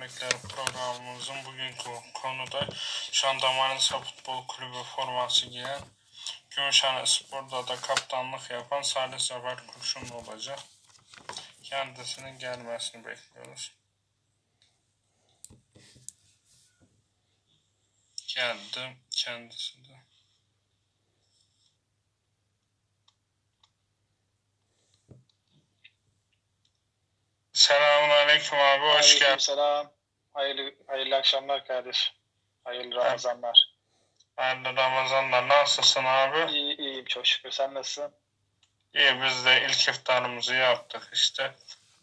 Güvenlikler programımızın bugünkü konuda şu an Damarınsa Futbol Kulübü forması giyen Gümüşhane Spor'da da kaptanlık yapan Salih Zafer Kurşun olacak. Kendisinin gelmesini bekliyoruz. Geldi kendisi. Selamun Aleyküm abi hoş geldin. Selam. Hayırlı, hayırlı akşamlar kardeş. Hayırlı Ramazanlar. Hayırlı Ramazanlar. Nasılsın abi? İyi, iyiyim çok şükür. Sen nasılsın? İyi biz de ilk iftarımızı yaptık işte.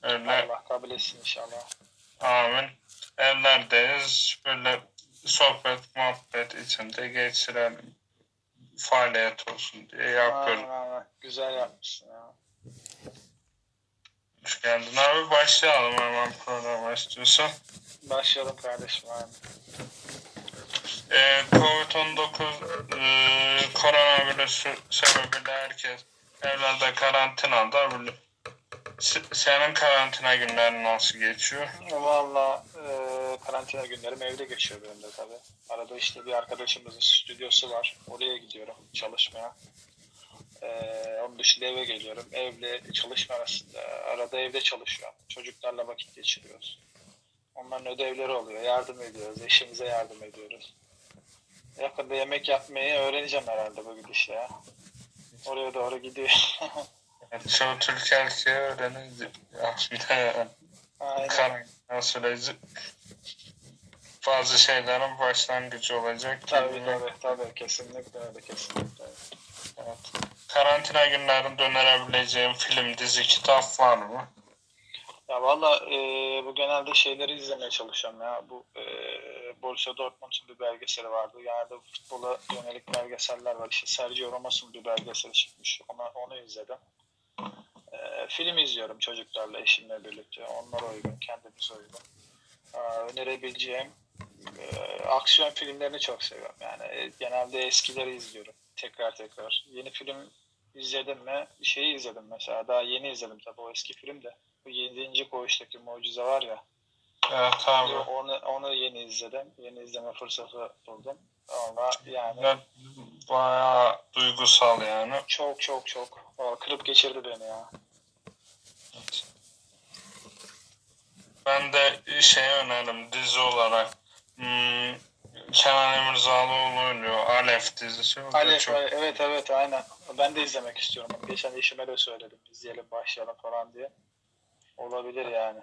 Öyle Allah kabul etsin inşallah. amin. Evlerdeyiz. Böyle sohbet muhabbet içinde geçirelim. Faaliyet olsun diye yapıyorum. Aynen, aynen. Güzel yapmışsın ya. Hoş geldin abi. Başlayalım hemen programa istiyorsan. Başlayalım kardeşim. Aynen. Ee, Covid-19 e, koronavirüsü sebebiyle herkes evlerde karantinada. Se- Senin karantina günlerin nasıl geçiyor? Valla e, karantina günlerim evde geçiyor benim de tabii. Arada işte bir arkadaşımızın stüdyosu var. Oraya gidiyorum çalışmaya. E, onun dışında eve geliyorum. Evle çalışma arasında. Arada evde çalışıyorum. Çocuklarla vakit geçiriyoruz. Onların ödevleri oluyor. Yardım ediyoruz. Eşimize yardım ediyoruz. Yakında yemek yapmayı öğreneceğim herhalde bu gidişle ya. Oraya doğru gidiyor. Çoğu Türk erkeği de Aynen. karantina süreci bazı şeylerin başlangıcı olacak. Tabii tabii tabii kesinlikle öyle kesinlikle. Evet. Karantina günlerinde önerebileceğim film, dizi, kitap var mı? Ya valla e, bu genelde şeyleri izlemeye çalışıyorum ya. Bu e, Borussia Dortmund'un bir belgeseli vardı. Genelde futbola yönelik belgeseller var. İşte Sergio Ramos'un bir belgeseli çıkmış. Ona, onu izledim. E, film izliyorum çocuklarla, eşimle birlikte. Onlar uygun, kendimiz uygun. E, önerebileceğim e, aksiyon filmlerini çok seviyorum. Yani e, genelde eskileri izliyorum. Tekrar tekrar. Yeni film izledim mi? Şeyi izledim mesela. Daha yeni izledim tabii o eski film de. Bu 7. koğuştaki mucize var ya. Evet abi. Onu, onu yeni izledim. Yeni izleme fırsatı buldum. Ama yani Ve bayağı duygusal yani. çok çok çok Aa, kırıp geçirdi beni ya. Ben de şey öneririm dizi olarak. Hmm, Kenan Emirzalıoğlu oynuyor. Alef dizisi. Alef, çok evet evet aynen. Ben de izlemek istiyorum. Geçen eşime de söyledim. İzleyelim başlayalım falan diye. Olabilir yani.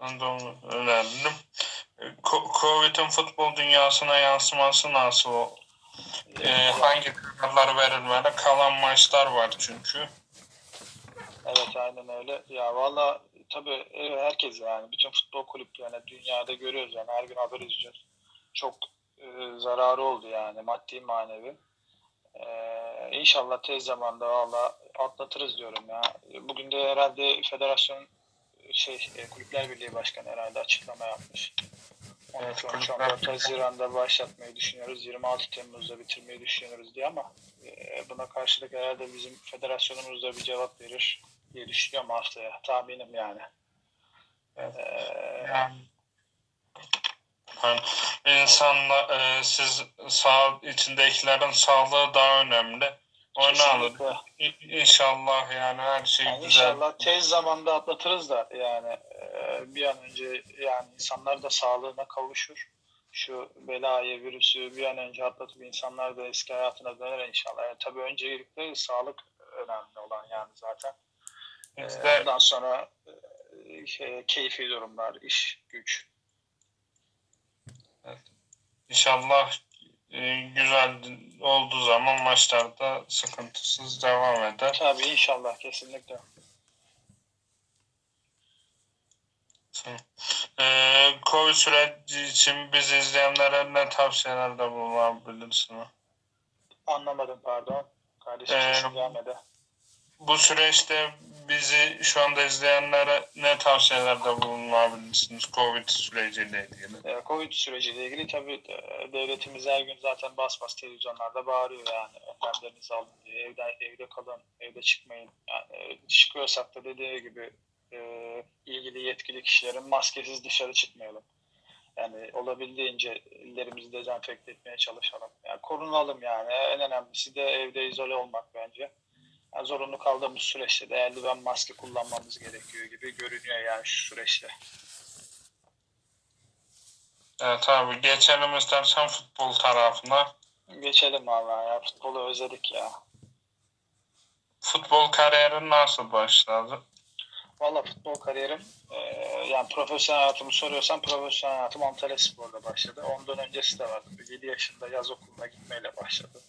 Ben de onu öneririm. Ko- Covid'in futbol dünyasına yansıması nasıl? o? Ee, hangi kararlar verilmeli? Kalan maçlar var çünkü. Evet aynen öyle. Ya valla tabii herkes yani bütün futbol kulüplerine dünyada görüyoruz yani her gün haber izliyoruz. Çok e, zararı oldu yani maddi manevi. E, inşallah tez zamanda valla atlatırız diyorum ya. Bugün de herhalde federasyon şey e, kulüpler birliği başkanı herhalde açıklama yapmış. Evet, 13 kulüpler 14 Haziran'da başlatmayı düşünüyoruz. 26 Temmuz'da bitirmeyi düşünüyoruz diye ama e, buna karşılık herhalde bizim federasyonumuz da bir cevap verir diye düşünüyorum haftaya. Tahminim yani. Evet. E, Yani, yani insanla e, siz sağ içindekilerin sağlığı daha önemli. Onu. İnşallah yani her şey Yani güzel. inşallah tez zamanda atlatırız da yani e, bir an önce yani insanlar da sağlığına kavuşur. Şu belayı, virüsü bir an önce atlatıp insanlar da eski hayatına döner inşallah. Yani tabii öncelikle sağlık önemli olan yani zaten. Ee, Ondan sonra e, şey, keyfi durumlar, iş, güç. İnşallah e, güzel olduğu zaman maçlarda sıkıntısız devam eder. Tabii inşallah kesinlikle. Ee, Covid süreci için biz izleyenlere ne tavsiyelerde bulunabilirsin? Anlamadım pardon. Kardeşim Ee, gelmedi. Bu süreçte bizi şu anda izleyenlere ne tavsiyelerde bulunabilirsiniz Covid süreciyle ilgili? Ee, Covid süreciyle ilgili tabii e, devletimiz her gün zaten bas bas televizyonlarda bağırıyor yani. Önlemlerinizi alın diye, evde, evde kalın, evde çıkmayın. Yani e, çıkıyorsak da dediği gibi e, ilgili yetkili kişilerin maskesiz dışarı çıkmayalım. Yani olabildiğince ellerimizi dezenfekte etmeye çalışalım. Yani korunalım yani. En önemlisi de evde izole olmak bence. Yani zorunlu kaldığımız süreçte de eldiven maske kullanmamız gerekiyor gibi görünüyor yani şu süreçte. Evet abi geçelim istersen futbol tarafına. Geçelim vallahi ya. Futbolu özledik ya. Futbol kariyerin nasıl başladı? Valla futbol kariyerim e, yani profesyonel hayatımı soruyorsan profesyonel hayatım Antalya Spor'da başladı. Ondan öncesi de var. 7 yaşında yaz okuluna gitmeyle başladı.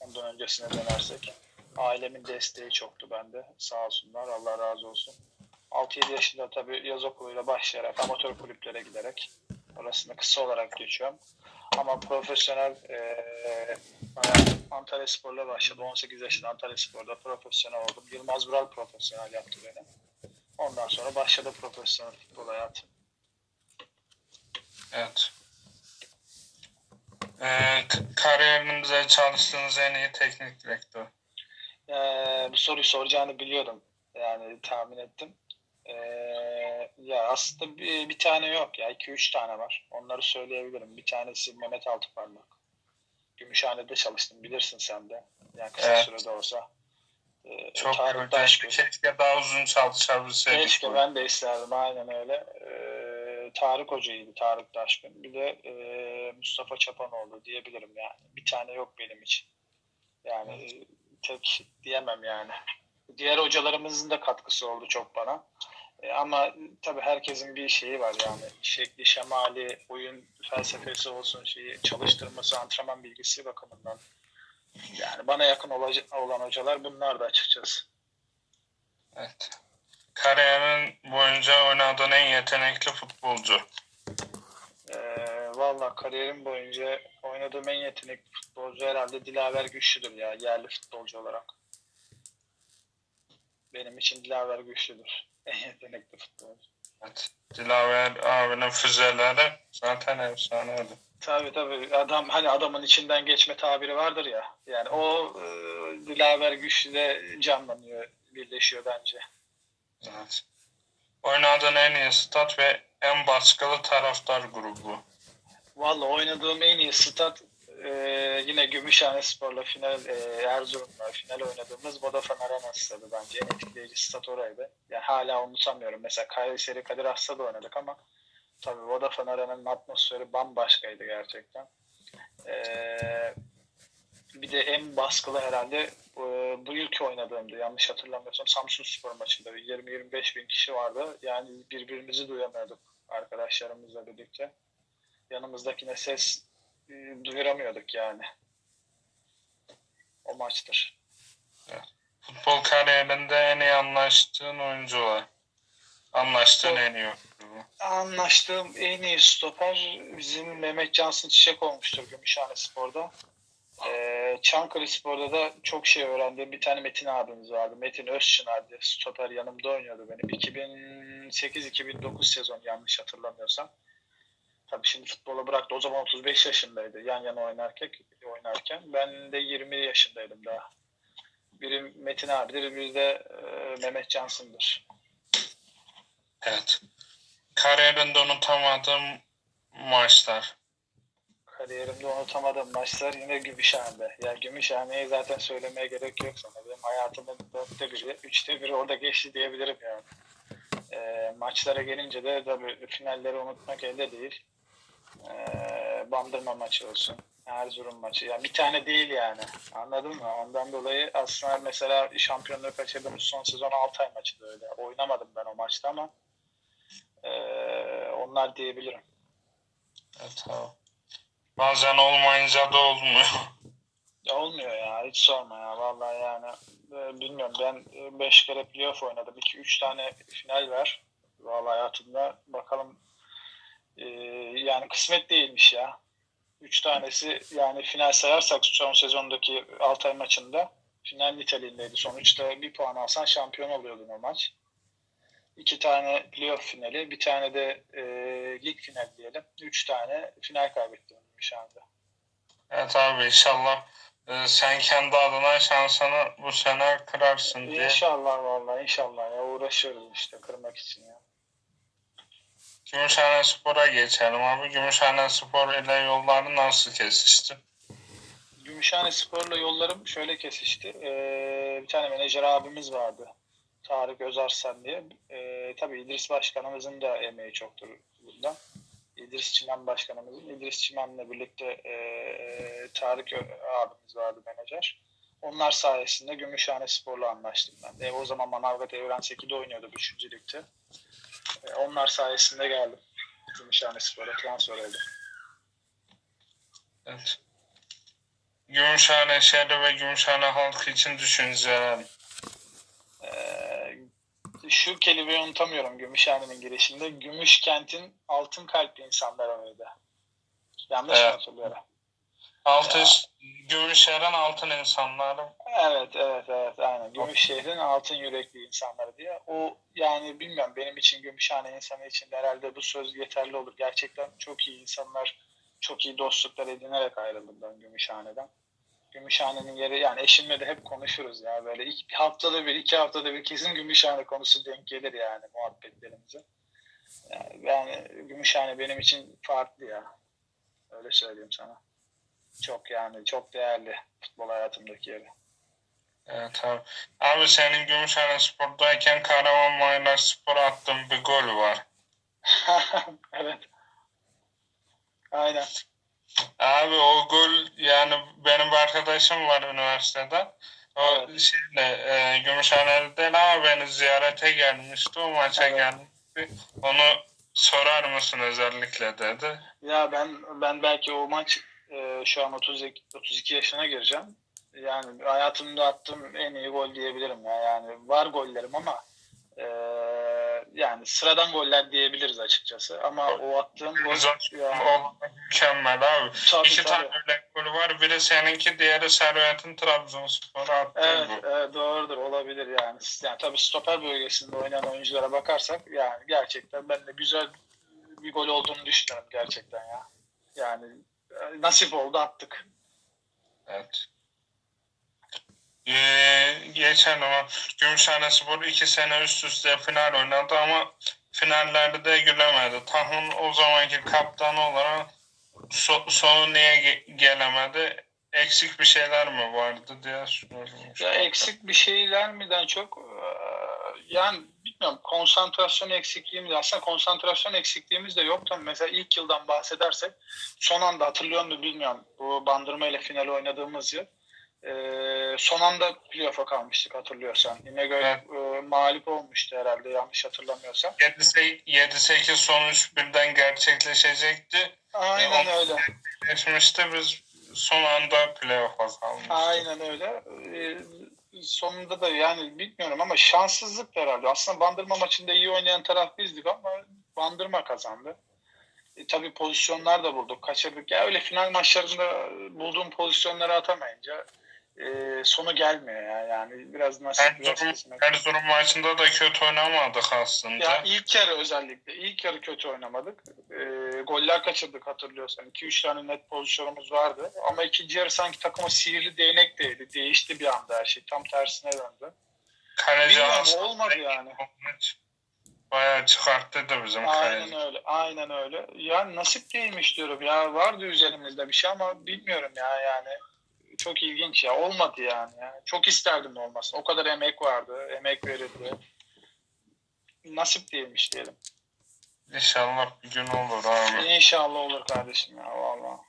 Ondan öncesine dönersek. Ailemin desteği çoktu bende. Sağ olsunlar. Allah razı olsun. 6-7 yaşında tabii yaz okuluyla başlayarak amatör kulüplere giderek orasını kısa olarak geçiyorum. Ama profesyonel e, Antalya Spor'la başladı. 18 yaşında Antalya Spor'da profesyonel oldum. Yılmaz Vural profesyonel yaptı beni. Ondan sonra başladı profesyonel futbol hayatım. Evet. Ee, kariyerinizde çalıştığınız en iyi teknik direktör. Ee, bu soruyu soracağını biliyordum. Yani tahmin ettim. Ee, ya aslında bir, bir tane yok ya. 2-3 tane var. Onları söyleyebilirim. Bir tanesi Mehmet Altıparmak. Gümüşhane'de çalıştım. Bilirsin sen de. Yani kısa Evet. sürede olsa. Ee, Çok. Keşke daha uzun çalışabilseydik. Keşke ben de isterdim. Aynen öyle. Ee, Tarık Hoca'ydı. Tarık Taşkın. Bir de e, Mustafa Çapanoğlu diyebilirim yani. Bir tane yok benim için. Yani e, tek diyemem yani. Diğer hocalarımızın da katkısı oldu çok bana. E, ama tabii herkesin bir şeyi var yani. Şekli, şemali, oyun felsefesi olsun, şeyi çalıştırması, antrenman bilgisi bakımından. Yani bana yakın olan hocalar bunlar da açıkçası. Evet. Kariyerin boyunca oynadığın en yetenekli futbolcu. Valla kariyerim boyunca oynadığım en yetenekli futbolcu herhalde Dilaver Güçlüdür ya yerli futbolcu olarak. Benim için Dilaver Güçlüdür. En yetenekli futbolcu. Evet. Dilaver abinin füzeleri zaten efsaneydi. Tabii tabii adam hani adamın içinden geçme tabiri vardır ya. Yani o e, Dilaver Güçlü'de canlanıyor, birleşiyor bence. Evet. Oynadığın en iyi stat ve en baskılı taraftar grubu. Valla oynadığım en iyi stat e, yine Gümüşhane Spor'la final e, Erzurum'la final oynadığımız Vodafone Arena stadı bence en etkileyici stat oraydı. Yani hala unutamıyorum. Mesela Kayseri Kadir Has'ta oynadık ama tabii Vodafone Arena'nın atmosferi bambaşkaydı gerçekten. E, bir de en baskılı herhalde e, bu yılki oynadığımdı. Yanlış hatırlamıyorsam Samsun Spor maçında 20-25 bin kişi vardı. Yani birbirimizi duyamıyorduk arkadaşlarımızla birlikte yanımızdakine ses e, duyuramıyorduk yani. O maçtır. Futbol kariyerinde en iyi anlaştığın oyuncular. Anlaştığın Futbol- en iyi oyuncu. Anlaştığım en iyi stoper bizim Mehmet Cansın Çiçek olmuştur Gümüşhane Spor'da. Ee, Çankırı Spor'da da çok şey öğrendiğim bir tane Metin abimiz vardı. Metin Özçınar diye stoper yanımda oynuyordu benim. 2008-2009 sezon yanlış hatırlamıyorsam. Tabii şimdi futbola bıraktı. O zaman 35 yaşındaydı yan yana oynarken. oynarken. Ben de 20 yaşındaydım daha. Biri Metin abidir, biri de e, Mehmet Cansın'dır. Evet. Kariyerinde unutamadığım maçlar. Kariyerimde unutamadığım maçlar yine Gümüşhane'de. Ya Gümüşhane'yi zaten söylemeye gerek yok sana. Benim hayatımın dörtte biri, üçte biri orada geçti diyebilirim yani. E, maçlara gelince de tabii finalleri unutmak elde değil. E, Bandırma maçı olsun. Erzurum maçı. Yani bir tane değil yani. Anladın mı? Ondan dolayı aslında mesela şampiyonluğu kaçırdığımız son sezon Altay maçı da öyle. Oynamadım ben o maçta ama e, onlar diyebilirim. Evet abi. Bazen olmayınca da olmuyor. Olmuyor ya. Hiç sorma ya. Vallahi yani e, bilmiyorum ben 5 kere playoff oynadım. 2-3 tane final var. Vallahi hayatımda bakalım e, yani kısmet değilmiş ya. 3 tanesi yani final sayarsak son sezondaki Altay maçında final niteliğindeydi. Sonuçta bir puan alsan şampiyon oluyordun o maç. İki tane playoff finali, bir tane de e, lig finali diyelim. Üç tane final kaybettim şu anda. Evet abi inşallah e, sen kendi adına şansını bu sene kırarsın diye. İnşallah vallahi inşallah ya uğraşıyoruz işte kırmak için ya. Gümüşhane Spor'a geçelim abi. Gümüşhane Spor ile yolları nasıl kesişti? Gümüşhane Spor'la yollarım şöyle kesişti. Ee, bir tane menajer abimiz vardı. Tarık Özarsen diye. Ee, tabii İdris Başkanımızın da emeği çoktur bunda. İdris Çimen Başkanımızın. İdris Çimen'le birlikte ee, Tarık abimiz vardı menajer. Onlar sayesinde Gümüşhane Spor'la anlaştım ben. E, o zaman Manavgat Evren 8'de oynuyordu 3. ligde. E, onlar sayesinde geldim. Gümüşhane Spor'a transfer oldum. Evet. Gümüşhane şehri ve Gümüşhane halkı için düşünceler. Ee, şu kelimeyi unutamıyorum Gümüşhane'nin girişinde. Gümüş kentin altın kalpli insanlar mıydı? Yanlış mı Evet. hatırlıyorum? Altı, Gümüşşehir'in altın insanları. Evet, evet, evet. Aynen. Gümüşşehir'in altın yürekli insanları diye. O yani bilmiyorum benim için Gümüşhane insanı için de herhalde bu söz yeterli olur. Gerçekten çok iyi insanlar, çok iyi dostluklar edinerek ayrıldım ben Gümüşhane'den. Gümüşhane'nin yeri yani eşimle de hep konuşuruz ya böyle iki, haftada bir iki haftada bir kesin Gümüşhane konusu denk gelir yani muhabbetlerimize. Yani Gümüşhane benim için farklı ya. Öyle söyleyeyim sana. Çok yani çok değerli futbol hayatımdaki yeri. Evet abi. Abi senin Gümüşhane Spor'dayken Kahramanmaraş Spor'a attığın bir gol var. evet. Aynen. Abi o gol yani benim bir arkadaşım var üniversitede. O Evet. şeyle e, Gümüşhane'de değil ama beni ziyarete gelmişti. O maça Evet. gelmişti. Onu sorar mısın özellikle dedi. Ya ben ben belki o maç e, şu an 32 32 yaşına gireceğim. Yani hayatımda attığım en iyi gol diyebilirim ya. Yani var gollerim ama e, yani sıradan goller diyebiliriz açıkçası. Ama o attığım gol yani, O mükemmel abi. tabii, İki tabii. tane öyle golü var. Biri seninki, diğeri Servet'in Trabzonspor'a attığı Evet, gol. evet, doğrudur olabilir yani. Yani tabii stoper bölgesinde oynayan oyunculara bakarsak yani gerçekten ben de güzel bir gol olduğunu düşünüyorum gerçekten ya. Yani nasip oldu attık. Evet. Ee, geçen ama Gümüşhane Spor iki sene üst üste final oynadı ama finallerde de gülemedi. Tahmin o zamanki kaptanı olarak so- sonu niye ge- gelemedi? Eksik bir şeyler mi vardı diye sormuş. Ya eksik bir şeyler miden çok yani bilmiyorum konsantrasyon eksikliğimiz aslında konsantrasyon eksikliğimiz de yoktu. Mesela ilk yıldan bahsedersek son anda hatırlıyor musun bilmiyorum. Bu Bandırma ile final oynadığımız yıl. e, son anda playoff'a kalmıştık hatırlıyorsan. İnegöl Evet. e, mağlup olmuştu herhalde yanlış hatırlamıyorsam. 7-8 sonuç birden gerçekleşecekti. Aynen E, öyle. Geçmişte biz son anda playoff'a kalmıştık. Aynen öyle. Ee, sonunda da yani bilmiyorum ama şanssızlık herhalde. Aslında Bandırma maçında iyi oynayan taraf bizdik ama Bandırma kazandı. E, tabii pozisyonlar da bulduk. Kaçırdık. Ya öyle final maçlarında bulduğum pozisyonları atamayınca e, sonu gelmiyor ya. Yani biraz nasip Erzurum. Erzurum maçında da kötü oynamadık aslında. Ya ilk yarı özellikle. ilk yarı kötü oynamadık. E, goller kaçırdık hatırlıyorsan. 2-3 tane net pozisyonumuz vardı. Ama ikinci yarı sanki takıma sihirli değnek değdi. Değişti bir anda her şey. Tam tersine döndü. Kaleci Bilmiyorum olmadı yani. bayağı çıkarttı da bizim kaleci. Aynen öyle. Aynen öyle. Ya nasip değilmiş diyorum ya. Vardı üzerimizde bir şey ama bilmiyorum ya yani. Çok ilginç ya. Olmadı yani. ya. Çok isterdim olmasın. O kadar emek vardı. Emek verildi. Nasip değilmiş diyelim. İnşallah bir gün olur abi. İnşallah olur kardeşim ya vallahi.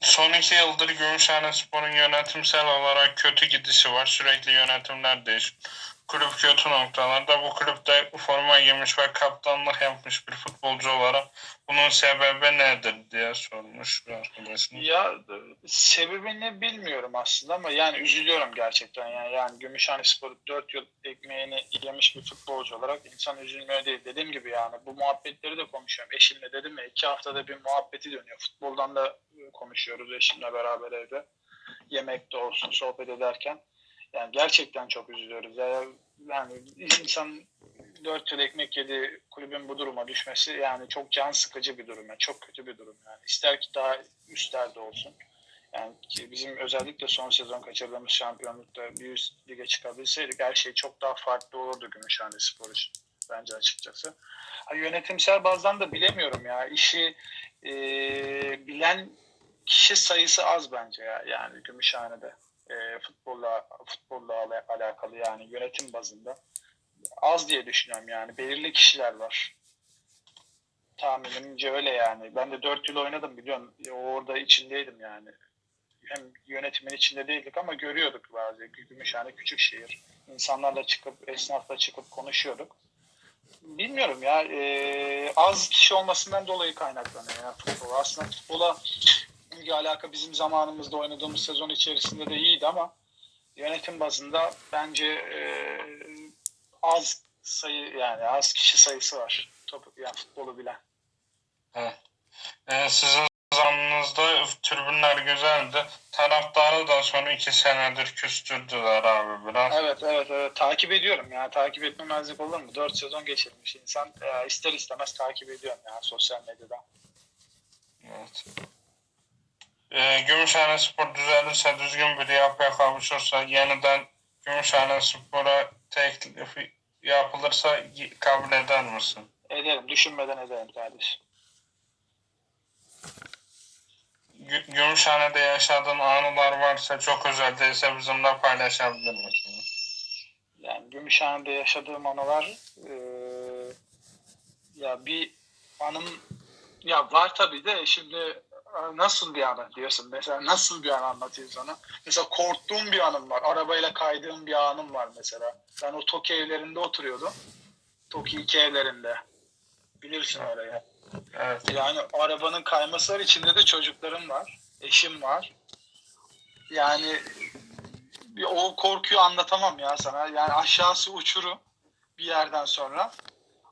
Son iki yıldır Gümüşhane Spor'un yönetimsel olarak kötü gidişi var. Sürekli yönetimler değişiyor. Kulüp kötü noktalarda. Bu kulüpte forma giymiş ve kaptanlık yapmış bir futbolcu olarak bunun sebebi nedir diye sormuş arkadaşım. Ya sebebini bilmiyorum aslında ama yani üzülüyorum gerçekten. Yani, yani Gümüşhane Spor 4 yıl ekmeğini yemiş bir futbolcu olarak insan üzülmüyor değil. Dediğim gibi yani bu muhabbetleri de konuşuyorum. Eşimle dedim ya iki haftada bir muhabbeti dönüyor. Futboldan da konuşuyoruz eşimle beraber evde. Yemekte olsun sohbet ederken. Yani gerçekten çok üzülüyoruz. Ya, yani insan dört yıl ekmek yedi kulübün bu duruma düşmesi yani çok can sıkıcı bir durum. Yani çok kötü bir durum yani. İster ki daha üstlerde olsun. Yani bizim özellikle son sezon kaçırdığımız şampiyonlukta bir üst lige çıkabilseydik her şey çok daha farklı olurdu Gümüşhane Spor için bence açıkçası. Ha, yönetimsel bazdan da bilemiyorum ya. İşi e, bilen kişi sayısı az bence ya yani Gümüşhane'de. E, futbolla futbolla ala- alakalı yani yönetim bazında az diye düşünüyorum yani. Belirli kişiler var. Tahminimce öyle yani. Ben de 4 yıl oynadım biliyorsun. Orada içindeydim yani. Hem yönetimin içinde değildik ama görüyorduk bazı. Gümüşhane küçük şehir. İnsanlarla çıkıp, esnafla çıkıp konuşuyorduk. Bilmiyorum ya. e, az kişi olmasından dolayı kaynaklanıyor ya futbol. Aslında futbola ilgi alaka bizim zamanımızda oynadığımız sezon içerisinde de iyiydi ama yönetim bazında bence e, az sayı yani az kişi sayısı var. Top, yani futbolu bilen. Evet. Ee, sizin zamanınızda tribünler güzeldi. Taraftarı da son iki senedir küstürdüler abi biraz. Evet evet evet takip ediyorum ya takip etmemezlik olur mu? 4 sezon geçirmiş insan e, ister istemez takip ediyorum ya sosyal medyada. Evet. Ee, Gümüşhane Spor düzelirse, düzgün bir yapıya kavuşursa, yeniden Gümüşhane Spor'a teklif yapılırsa kabul eder misin? Ederim düşünmeden ederim kardeşim. Gü- Gümüşhane'de yaşadığın anılar varsa, çok özel değilse bizimle paylaşabilir misin? Yani Gümüşhane'de yaşadığım anılar e, ya bir anım ya var tabii de şimdi e, nasıl bir anı diyorsun? Mesela nasıl bir an anlatayım sana? Mesela korktuğum bir anım var. Arabayla kaydığım bir anım var mesela. Ben o Toki evlerinde oturuyordum. Toki 2 evlerinde. Bilirsin orayı. Evet. yani arabanın kayması içinde de çocuklarım var. Eşim var. Yani bir o korkuyu anlatamam ya sana. Yani aşağısı uçurum bir yerden sonra.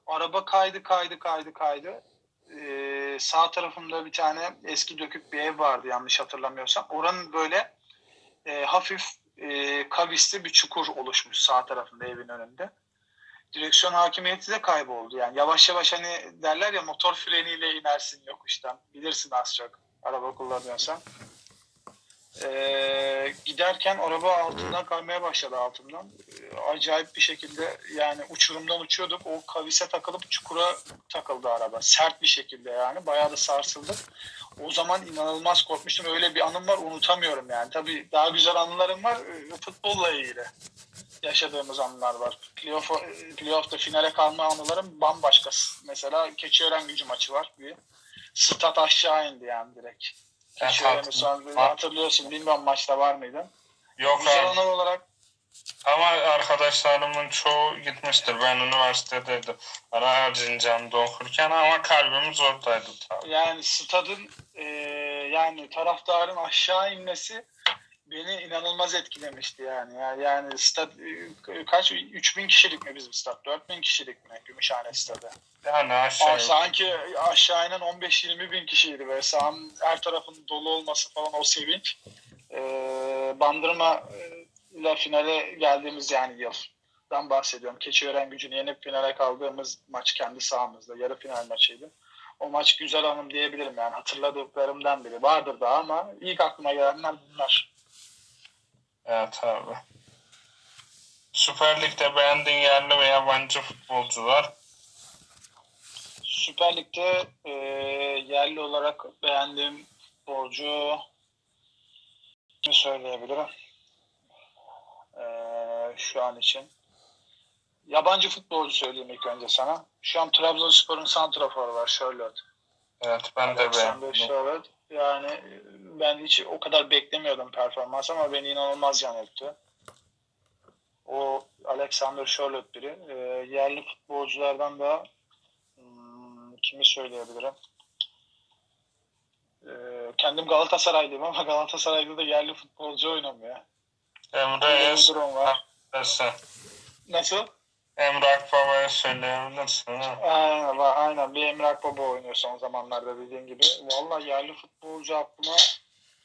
Araba kaydı kaydı kaydı kaydı. Ee, sağ tarafımda bir tane eski dökük bir ev vardı yanlış hatırlamıyorsam. Oranın böyle e, hafif e, kavisli bir çukur oluşmuş sağ tarafında evin önünde. Direksiyon hakimiyeti de kayboldu. Yani yavaş yavaş hani derler ya motor freniyle inersin yokuştan. Bilirsin az çok araba kullanıyorsan. Ee, giderken araba altından kaymaya başladı altımdan. Ee, acayip bir şekilde yani uçurumdan uçuyorduk. O kavise takılıp çukura takıldı araba. Sert bir şekilde yani. Bayağı da sarsıldık. O zaman inanılmaz korkmuştum. Öyle bir anım var unutamıyorum yani. Tabii daha güzel anılarım var e, futbolla ilgili. Yaşadığımız anılar var. Playoff, e, playoff'ta finale kalma anılarım bambaşka. Mesela Keçiören gücü maçı var. Bir. Stat aşağı indi yani direkt. Keçiören'i son hatırlıyorsun. Bilmiyorum maçta var mıydın? Yok Güzel abi. anı olarak Ama arkadaşlarımın çoğu gitmiştir. Ben üniversitedeydim. Ara Erzincan'da okurken ama kalbimiz oradaydı tabii. yani stadın e, yani taraftarın aşağı inmesi beni inanılmaz etkilemişti yani. Yani, yani stad kaç 3000 kişilik mi bizim stad? 4000 kişilik mi Gümüşhane stadı? Yani Aa, aşağı sanki aşağı inen 15-20 bin kişiydi böyle sahanın her tarafının dolu olması falan o sevinç. E, bandırma ile finale geldiğimiz yani yıldan bahsediyorum. Keçiören gücünü yenip finale kaldığımız maç kendi sahamızda. Yarı final maçıydı. O maç güzel anım diyebilirim yani hatırladıklarımdan biri. Vardır daha ama ilk aklıma gelenler bunlar. Evet abi. Süper Lig'de beğendiğin yerli ve yabancı futbolcular. Süper Lig'de e, yerli olarak beğendiğim futbolcu kimi söyleyebilirim? E, şu an için. Yabancı futbolcu söyleyeyim ilk önce sana. Şu an Trabzonspor'un santraforu var Charlotte. Evet ben de beğendim. Charlotte. Yani ben hiç o kadar beklemiyordum performans ama beni inanılmaz yanılttı. O Alexander Charlotte biri. E, yerli futbolculardan da hmm, kimi söyleyebilirim? E, kendim Galatasaraylıyım ama Galatasaray'da da yerli futbolcu oynamıyor. Emre. Esen. Nasıl? Emre Akbaba'ya söyleyebilirsin. Aynen, aynen. Bir Emre Akbaba oynuyor son zamanlarda dediğin gibi. Vallahi yerli futbolcu aklıma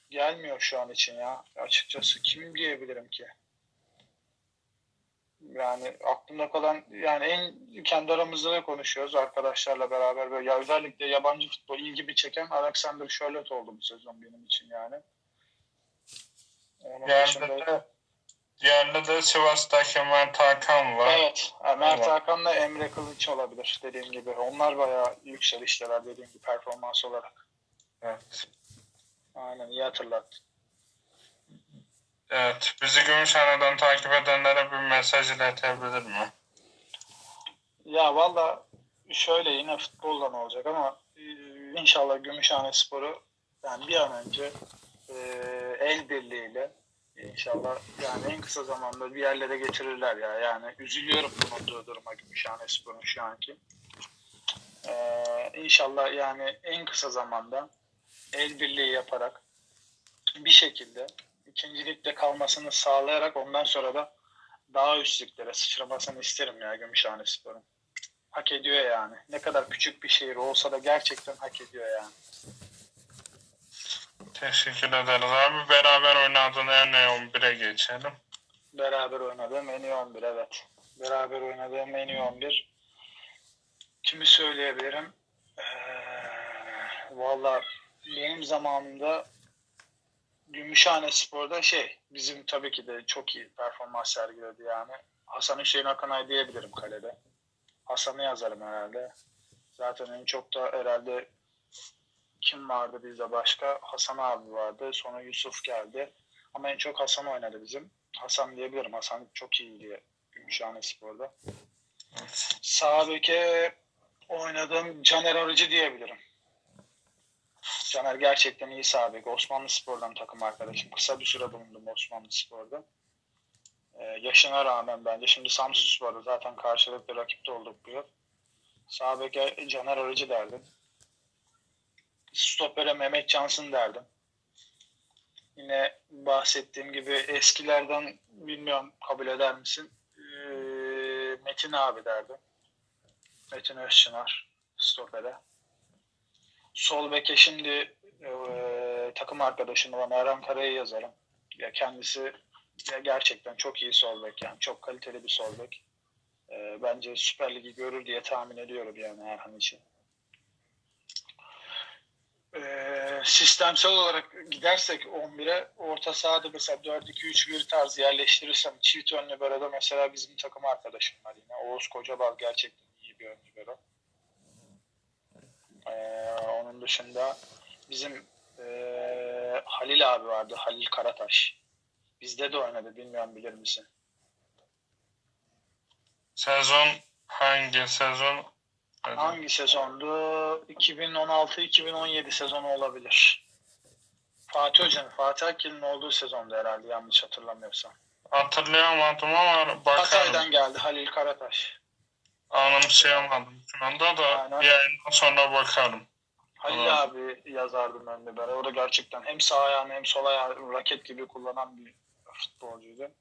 gelmiyor şu an için ya. Açıkçası kim diyebilirim ki? Yani aklımda kalan yani en kendi aramızda da konuşuyoruz arkadaşlarla beraber böyle ya özellikle yabancı futbol ilgimi çeken Alexander Charlotte oldu bu sezon benim için yani. Onun Yerli dışında- de, yerli de Sivas'taki Mert Hakan var. Evet. Mert Evet. Hakan'la Emre Kılıç olabilir dediğim gibi. Onlar bayağı yükselişteler dediğim gibi performans olarak. Evet. Aynen iyi hatırlattın. Evet. Bizi Gümüşhane'den takip edenlere bir mesaj iletebilir mi? Ya valla şöyle yine futboldan olacak ama e, inşallah Gümüşhane Sporu yani bir an önce e, el birliğiyle inşallah yani en kısa zamanda bir yerlere getirirler ya. Yani üzülüyorum bulunduğu duruma Gümüşhane Spor'un şu anki. E, inşallah yani en kısa zamanda el birliği yaparak bir şekilde ikincilikte kalmasını sağlayarak ondan sonra da daha üstlüklere sıçramasını isterim ya Gümüşhane Spor'un hak ediyor yani. Ne kadar küçük bir şehir olsa da gerçekten hak ediyor yani. Teşekkür ederiz abi. Beraber oynadığın en 11'e geçelim. Beraber oynadığım en iyi 11 evet. Beraber oynadığım en iyi 11. Kimi söyleyebilirim? Ee, Valla benim zamanımda Gümüşhane Spor'da şey bizim tabii ki de çok iyi performans sergiledi yani. Hasan Hüseyin Akınay diyebilirim kalede. Hasan'ı yazarım herhalde. Zaten en çok da herhalde kim vardı bizde başka? Hasan abi vardı. Sonra Yusuf geldi. Ama en çok Hasan oynadı bizim. Hasan diyebilirim. Hasan çok iyiydi Gümüşhane Spor'da. Sağ beke oynadığım Caner Arıcı diyebilirim. Caner gerçekten iyi sağ bek. Osmanlı Spor'dan takım arkadaşım. Kısa bir süre bulundum Osmanlı Spor'da. Ee, yaşına rağmen bence. Şimdi Samsun Spor'da zaten karşılıklı rakipte olduk bu yıl. Sağ beke Caner Arıcı derdim. Stopere Mehmet Cansın derdim. Yine bahsettiğim gibi eskilerden bilmiyorum kabul eder misin? Ee, Metin abi derdim. Metin Özçınar stopere. Sol beke şimdi e, takım arkadaşım olan Erhan Kara'yı yazarım. Ya kendisi ya gerçekten çok iyi sol bek yani çok kaliteli bir sol bek. E, bence Süper Lig'i görür diye tahmin ediyorum yani Erhan için. E, sistemsel olarak gidersek 11'e orta sahada mesela 4-2-3-1 tarzı yerleştirirsem çift ön libero'da mesela bizim takım arkadaşım var yine. Oğuz Kocabal gerçekten iyi bir ön libero. Ee, onun dışında bizim ee, Halil abi vardı. Halil Karataş. Bizde de oynadı. Bilmiyorum bilir misin? Sezon hangi sezon? Hangi sezondu? 2016-2017 sezonu olabilir. Fatih Hoca'nın, Fatih Akil'in olduğu sezonda herhalde yanlış hatırlamıyorsam. Hatırlayamadım ama bakarım. Hatay'dan geldi Halil Karataş. Anımsayamadım şu anda da Aynen. yayından sonra bakarım. Halil Tamam. abi yazardım önde böyle. O da gerçekten hem sağ ayağını hem sol ayağını raket gibi kullanan bir futbolcuydu.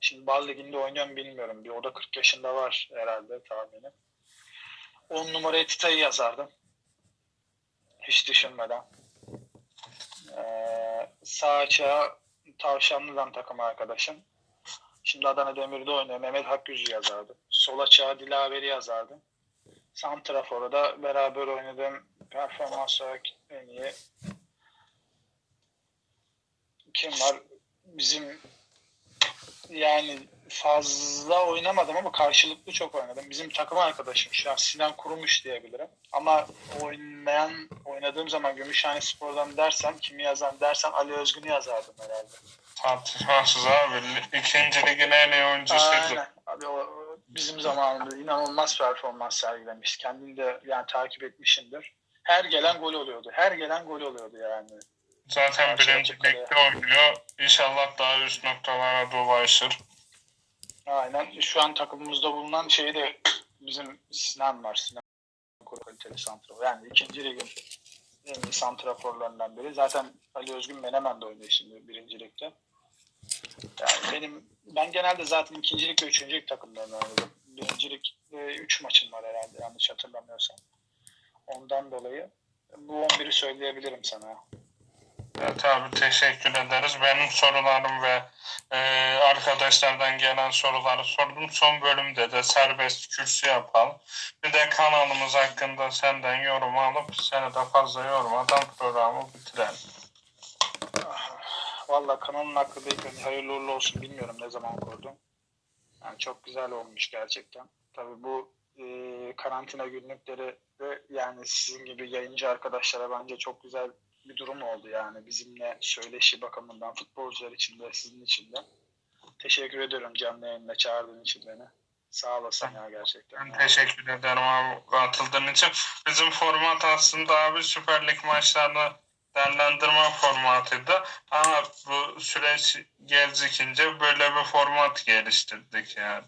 Şimdi Bal Ligi'nde oynuyor mu bilmiyorum. Bir, o da 40 yaşında var herhalde tahminim. 10 numaraya Tita'yı yazardım. Hiç düşünmeden. Ee, sağ açığa Tavşanlı'dan takım arkadaşım. Şimdi Adana Demir'de oynuyor. Mehmet Akgüz'ü yazardım. Sol açığa Dilaver'i yazardım. Santrafor'a da beraber oynadığım performans olarak en iyi kim var? Bizim yani fazla oynamadım ama karşılıklı çok oynadım. Bizim takım arkadaşım şu an Sinan Kurumuş diyebilirim. Ama oynayan, oynadığım zaman Gümüşhane Spor'dan dersem, kimi yazan dersem Ali Özgün'ü yazardım herhalde. Tartışmasız abi. İkinci ligin en iyi oyuncusuydu. Abi o, bizim zamanında inanılmaz performans sergilemiş. Kendini de yani takip etmişimdir. Her gelen gol oluyordu. Her gelen gol oluyordu yani. Zaten birinci ligde oynuyor. İnşallah daha üst noktalara dolaşır. Aynen. Şu an takımımızda bulunan şey de bizim Sinan var. Sinan Kuru kaliteli santrafor. Yani ikinci ligin en iyi santraforlarından biri. Zaten Ali Özgün Menemen'de oynuyor şimdi birinci ligde. Yani benim ben genelde zaten ikincilik ve üçüncülük takımlarında oynadım. Birincilik ve üç maçım var herhalde yanlış hatırlamıyorsam. Ondan dolayı bu 11'i söyleyebilirim sana. Evet abi teşekkür ederiz. Benim sorularım ve e, arkadaşlardan gelen soruları sordum. Son bölümde de serbest kürsü yapalım. Bir de kanalımız hakkında senden yorum alıp seni de fazla yormadan programı bitirelim. Valla kanalın hakkı değil. Yani hayırlı uğurlu olsun. Bilmiyorum ne zaman kurdum. Yani çok güzel olmuş gerçekten. Tabii bu e, karantina günlükleri de yani sizin gibi yayıncı arkadaşlara bence çok güzel bir durum oldu yani. Bizimle söyleşi bakımından futbolcular için de sizin için de. Teşekkür ediyorum canlı yayında çağırdığın için beni. Sağ olasın ya gerçekten. Ben teşekkür ederim abi katıldığın için. Bizim format aslında abi Süper Lig maçlarını değerlendirme formatıydı. Ama bu süreç gecikince böyle bir format geliştirdik yani.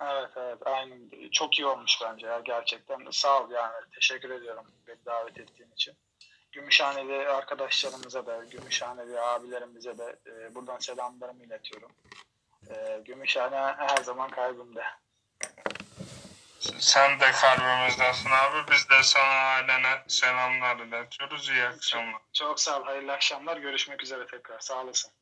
Evet evet aynen. Çok iyi olmuş bence ya gerçekten. Sağ ol yani. Teşekkür ediyorum beni davet ettiğin için. Gümüşhaneli arkadaşlarımıza da, Gümüşhaneli abilerimize de e, buradan selamlarımı iletiyorum. E, Gümüşhane her zaman kalbimde. Sen de kalbimizdesin abi. Biz de sana ailene selamlar iletiyoruz. İyi akşamlar. Çok sağ ol. Hayırlı akşamlar. Görüşmek üzere tekrar. Sağ olasın.